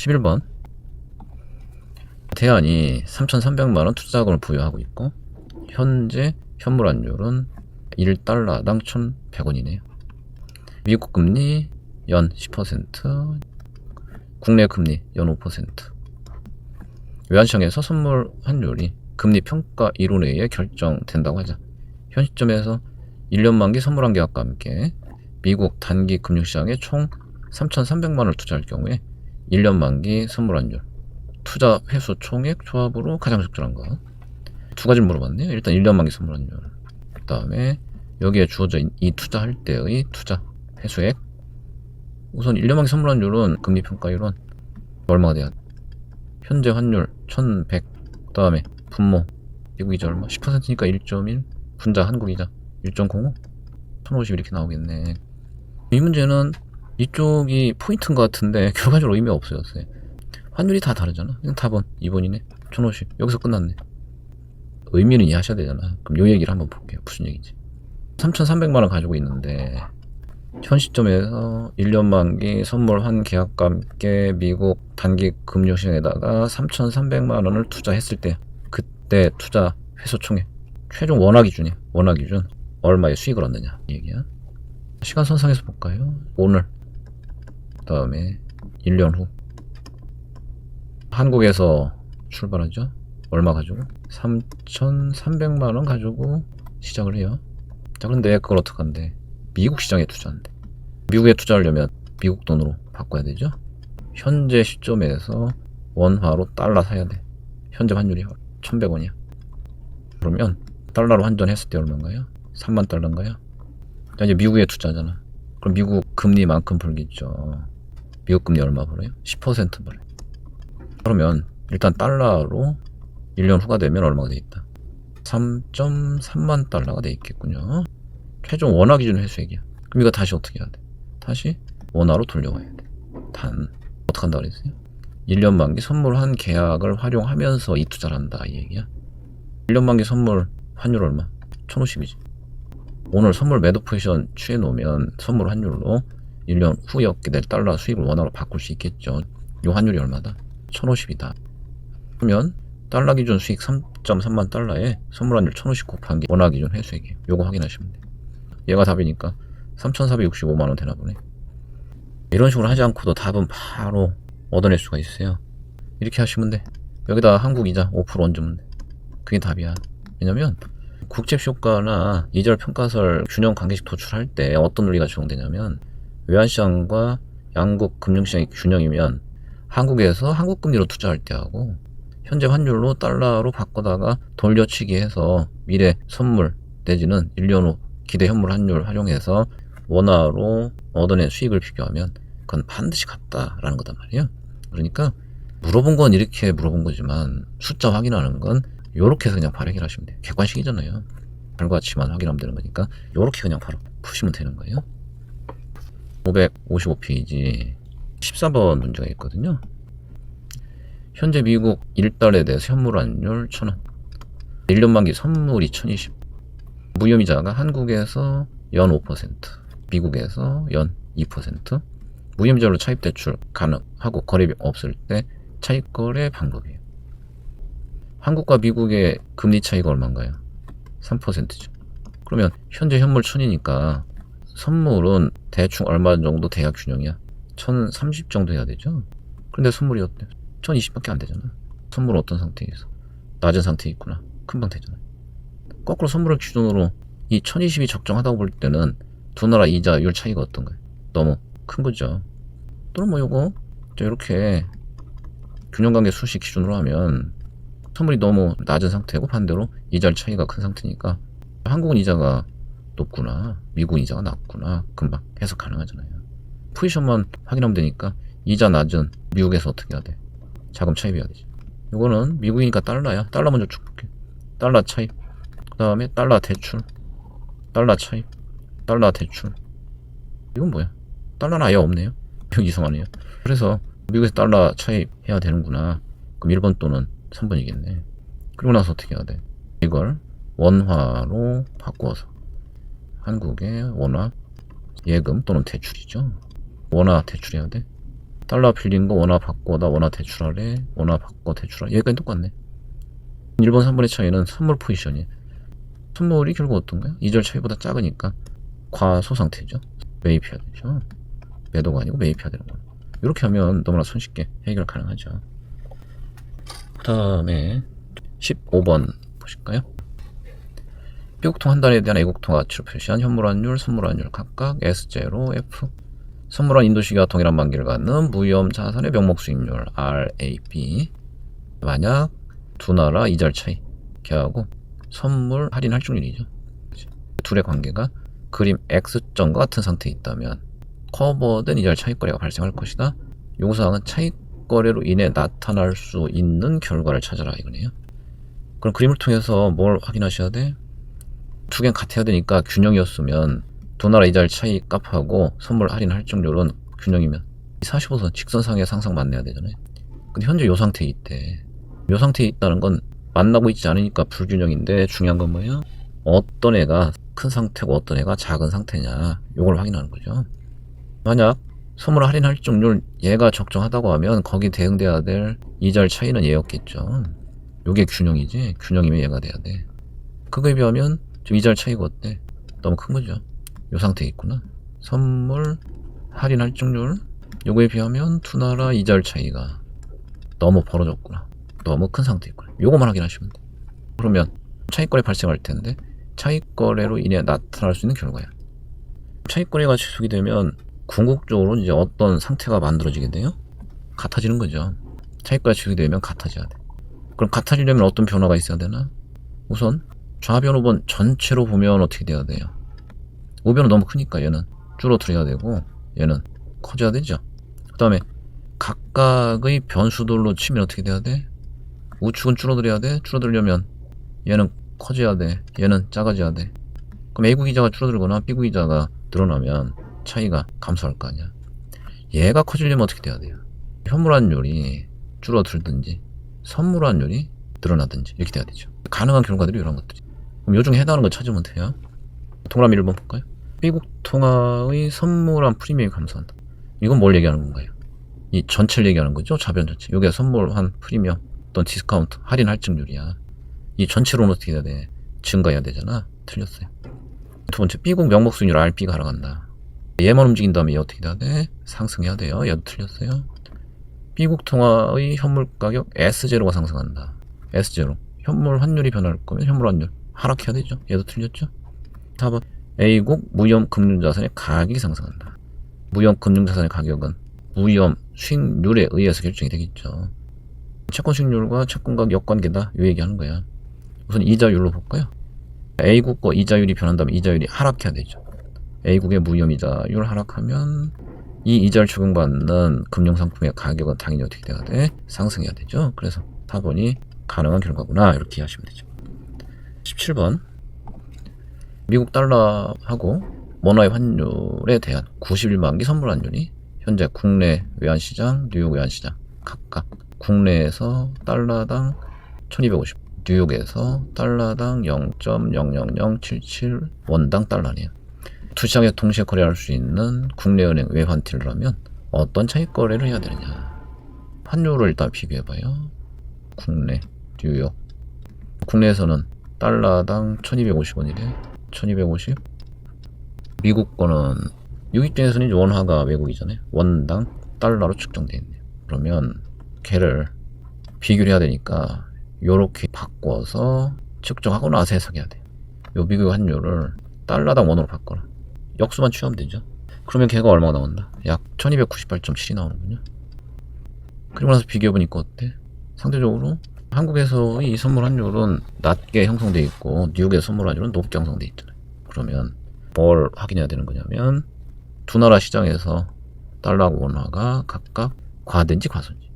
11번 대안이 3,300만원 투자자금을 부여하고 있고 현재 현물 환율은 1달러당 1,100원이네요. 미국 금리 연 10%, 국내 금리 연 5%. 외환시장에서 선물 환율이 금리 평가 이론에 의해 결정된다고 하자. 현 시점에서 1년 만기 선물 한 계약과 함께 미국 단기 금융시장에 총 3,300만 원을 투자할 경우에 1년 만기 선물 환율 투자 회수 총액 조합으로 가장 적절한 거. 두 가지를 물어봤네요. 일단 1년 만기 선물 환율. 그 다음에 여기에 주어져 이 투자할 때의 투자 회수액. 우선 1년 만기 선물 환율은 금리 평가 이론 얼마가 돼야 돼? 현재 환율 1100. 그 다음에 분모 미국 이자 얼마? 10%니까 1.1. 분자 한국 이자 1.05. 1050 이렇게 나오겠네. 이 문제는 이쪽이 포인트인 것 같은데 결과적으로 의미가 없어졌어요. 환율이 다 다르잖아. 그냥 답은 2번이네. 1050. 여기서 끝났네. 의미는 이해하셔야 되잖아. 그럼 요 얘기를 한번 볼게요. 무슨 얘기지? 3,300만원 가지고 있는데 현 시점에서 1년 만기 선물 한 계약과 함께 미국 단기 금융 시장에다가 3,300만 원을 투자했을 때 그때 투자 회수 총액 최종 원화 기준이야. 원화 기준 얼마의 수익을 얻느냐 이 얘기야. 시간 선상에서 볼까요? 오늘 그 다음에 1년 후 한국에서 출발하죠. 얼마 가지고? 3,300만 원 가지고 시작을 해요. 자, 그런데 그걸 어떡한데? 미국 시장에 투자한대. 미국에 투자하려면 미국 돈으로 바꿔야 되죠. 현재 시점에서 원화로 달러 사야 돼. 현재 환율이 1,100원이야. 그러면 달러로 환전했을 때 얼마인가요? 3만 달러인가요? 자, 이제 미국에 투자하잖아. 그럼 미국 금리만큼 벌겠죠. 미국 금리 얼마 벌어요? 10% 벌어요. 그러면 일단 달러로 1년 후가 되면 얼마가 돼 있다? 3.3만 달러가 돼 있겠군요. 최종 원화 기준 회수액이야. 그럼 이거 다시 어떻게 해야 돼? 다시 원화로 돌려와야 돼. 단 어떻게 한다 그랬어요? 1년 만기 선물 한 계약을 활용하면서 이 투자를 한다 이 얘기야. 1년 만기 선물 환율 얼마? 1050이지. 오늘 선물 매도 포지션 취해 놓으면 선물 환율로 1년 후에 얻게 될 달러 수익을 원화로 바꿀 수 있겠죠. 요 환율이 얼마다? 1050이다. 그러면 달러 기준 수익 3.3만 달러에 선물 환율 1050 곱한 게 원화 기준 회수액이에요. 요거 확인하시면 돼요. 얘가 답이니까 3,465만원 되나 보네. 이런 식으로 하지 않고도 답은 바로 얻어낼 수가 있어요. 이렇게 하시면 돼. 여기다 한국 이자 5% 얹으면 돼. 그게 답이야. 왜냐면 국제효과나 이절 평가설 균형 관계식 도출할 때 어떤 논리가 적용되냐면 외환시장과 양국 금융시장이 균형이면 한국에서 한국 금리로 투자할 때하고 현재 환율로 달러로 바꿔다가 돌려치기 해서 미래 선물 내지는 1년 후 기대 현물 환율 활용해서 원화로 얻어낸 수익을 비교하면 그건 반드시 같다라는 거단 말이에요. 그러니까 물어본 건 이렇게 물어본 거지만 숫자 확인하는 건 요렇게 해서 그냥 바로 해결하시면 돼요. 객관식이잖아요. 결과치만 확인하면 되는 거니까 요렇게 그냥 바로 푸시면 되는 거예요. 555페이지 14번 문제가 있거든요. 현재 미국 1달에 대해서 현물 환율 1000원 1년 만기 선물이 1020 무혐의자가 한국에서 연 5% 미국에서 연 2% 무혐의자로 차입 대출 가능하고 거래비 없을 때 차입 거래 방법이에요. 한국과 미국의 금리 차이가 얼마인가요? 3%죠. 그러면 현재 현물 1000이니까 선물은 대충 얼마 정도 돼야 균형이야? 1030 정도 해야 되죠? 근데 선물이 어때? 1020밖에 안 되잖아. 선물은 어떤 상태에 있어? 낮은 상태에 있구나. 금방 되잖아. 거꾸로 선물을 기준으로 이 1020이 적정하다고 볼 때는 두 나라 이자율 차이가 어떤가요? 너무 큰 거죠. 또는 뭐 요거 이렇게 균형관계 수식 기준으로 하면 선물이 너무 낮은 상태고 반대로 이자율 차이가 큰 상태니까 한국은 이자가 높구나. 미국은 이자가 낮구나. 금방 해석 가능하잖아요. 포지션만 확인하면 되니까 이자 낮은 미국에서 어떻게 해야 돼? 자금 차입해야 되지. 이거는 미국이니까 달러야. 달러 먼저 쭉 볼게. 달러 차입. 그 다음에 달러 대출. 달러 차입. 달러 대출. 이건 뭐야? 달러는 아예 없네요. 이거 이상하네요. 그래서 미국에서 달러 차입해야 되는구나. 그럼 1번 또는 3번이겠네. 그리고 나서 어떻게 해야 돼? 이걸 원화로 바꾸어서 한국의 원화 예금 또는 대출이죠. 원화 대출해야 돼. 달러 빌린 거 원화 받고 나 원화 대출하래. 원화 받고 대출하래 여기까지 똑같네. 1번 3번의 차이는 선물 포지션이 선물이 결국 어떤가요? 이절 차이보다 작으니까 과소 상태죠. 매입해야 되죠. 매도가 아니고 매입해야 되는 거예요 이렇게 하면 너무나 손쉽게 해결 가능하죠. 그 다음에 15번 보실까요? 미국통 한 달에 대한 애국통 가치로 표시한 현물환율, 선물환율 각각 S0, F 선물한 인도시기와 동일한 만기를 갖는 무위험 자산의 명목 수익률 RAB 만약 두 나라 이절 차이 계하고 선물 할인 할증률이죠. 둘의 관계가 그림 X점과 같은 상태에 있다면 커버된 이절 차익거래가 발생할 것이다. 요구사항은 차익거래로 인해 나타날 수 있는 결과를 찾아라 이거네요. 그럼 그림을 통해서 뭘 확인하셔야 돼? 두 개는 같아야 되니까 균형이었으면 두 나라 이자율 차이 값하고 선물 할인 할증률은 균형이면 45선 직선상의 상상 만나야 되잖아요. 근데 현재 요 상태에 있대. 요 상태에 있다는 건 만나고 있지 않으니까 불균형인데 중요한 건 뭐예요? 어떤 애가 큰 상태고 어떤 애가 작은 상태냐 요걸 확인하는 거죠. 만약 선물 할인 할증률 얘가 적정하다고 하면 거기 대응돼야 될 이자율 차이는 얘였겠죠. 요게 균형이지 균형이면 얘가 돼야 돼. 그거에 비하면 좀 이자율 차이가 어때? 너무 큰 거죠. 요 상태에 있구나. 선물 할인 할증률 요거에 비하면 두 나라 이자율 차이가 너무 벌어졌구나. 너무 큰 상태에 있구나. 요거만 확인하시면 돼. 그러면 차익거래 발생할 텐데 차익거래로 인해 나타날 수 있는 결과야. 차익거래가 지속이 되면 궁극적으로 이제 어떤 상태가 만들어지게 돼요? 같아지는 거죠. 차익거래가 지속이 되면 같아져야 돼. 그럼 같아지려면 어떤 변화가 있어야 되나? 우선 좌변 우변 전체로 보면 어떻게 돼야 돼요? 우변은 너무 크니까 얘는 줄어들어야 되고 얘는 커져야 되죠. 그 다음에 각각의 변수들로 치면 어떻게 돼야 돼? 우측은 줄어들어야 돼. 줄어들려면 얘는 커져야 돼. 얘는 작아져야 돼. 그럼 A국 이자가 줄어들거나 B국 이자가 늘어나면 차이가 감소할 거 아니야. 얘가 커지려면 어떻게 돼야 돼요? 현물환율이 줄어들든지 선물환율이 늘어나든지 이렇게 돼야 되죠. 가능한 결과들이 이런 것들이. 그럼 요 중에 해당하는 거 찾으면 돼요. 동그라미 1번 볼까요? 미국 통화의 선물한 프리미엄이 감소한다. 이건 뭘 얘기하는 건가요? 이 전체를 얘기하는 거죠. 좌변 전체. 이게 선물한 프리미엄 또는 디스카운트 할인 할증률이야. 이 전체로는 어떻게 해야 돼? 증가해야 되잖아. 틀렸어요. 두 번째 B국 명목 수익률 RB가 하락한다. 얘만 움직인 다음에 얘 어떻게 돼야 돼? 상승해야 돼요. 얘도 틀렸어요. B국 통화의 현물 가격 S0가 상승한다. S0. 현물 환율이 변할 거면 현물 환율 하락해야 되죠. 얘도 틀렸죠. 4번 A국 무형 금융자산의 가격이 상승한다. 무형 금융자산의 가격은 무형 수익률에 의해서 결정이 되겠죠. 채권 수익률과 채권 가격 역관계다 이 얘기하는 거야. 우선 이자율로 볼까요? A국 거 이자율이 변한다면 이자율이 하락해야 되죠. A국의 무형 이자율 하락하면 이 이자를 적용받는 금융상품의 가격은 당연히 어떻게 돼야 돼? 상승해야 되죠. 그래서 4번이 가능한 결과구나 이렇게 이해하시면 되죠. 17번 미국 달러하고 원화의 환율에 대한 91만기 선물 환율이 현재 국내 외환시장, 뉴욕 외환시장 각각 국내에서 달러당 1250, 뉴욕에서 달러당 0.00077 원당 달러네요. 두 시장에 동시에 거래할 수 있는 국내은행 외환딜러면 어떤 차익 거래를 해야 되느냐? 환율을 일단 비교해봐요. 국내, 뉴욕. 국내에서는 달러당 1250원이래. 1250. 미국 거는 유입증에서는 원화가 외국이잖아요. 원당 달러로 측정되어 있네요. 그러면 걔를 비교를 해야 되니까 요렇게 바꿔서 측정하고 나서 해석해야 돼요. 요 미국 환율을 달러당 원으로 바꿔라. 역수만 취하면 되죠. 그러면 걔가 얼마가 나온다? 약 1298.7이 나오는군요. 그리고 나서 비교해보니까 어때? 상대적으로 한국에서의 이 선물 환율은 낮게 형성돼 있고 뉴욕의 선물 환율은 높게 형성돼 있잖아요. 그러면 뭘 확인해야 되는 거냐면 두 나라 시장에서 달러하고 원화가 각각 과대인지 과소인지.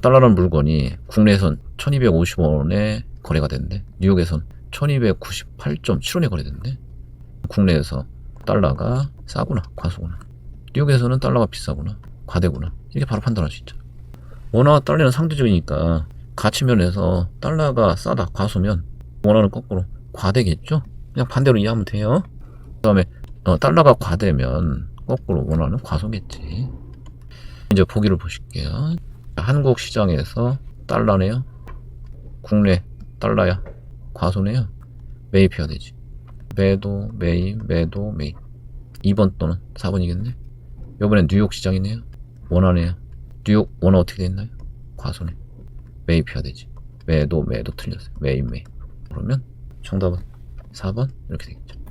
달러라는 물건이 국내에선 1250원에 거래가 되는데 뉴욕에선 1298.7원에 거래되는데 국내에서 달러가 싸구나 과소구나 뉴욕에서는 달러가 비싸구나 과대구나 이게 바로 판단할 수 있죠 원화와 달러는 상대적이니까 가치 면에서 달러가 싸다 과소면 원화는 거꾸로 과대겠죠 그냥 반대로 이해하면 돼요 그 다음에 어, 달러가 과대면 거꾸로 원화는 과소겠지 이제 보기를 보실게요. 한국 시장에서 달러네요. 국내 달러야. 과소네요. 매입해야 되지. 매도, 매입, 매도, 매입. 2번 또는 4번이겠네. 요번엔 뉴욕 시장이네요. 원화네요. 뉴욕 원화 어떻게 됐나요? 과소네. 매입해야 되지. 매도, 매도 틀렸어요. 매입, 매입. 그러면 정답은 4번 이렇게 되겠죠.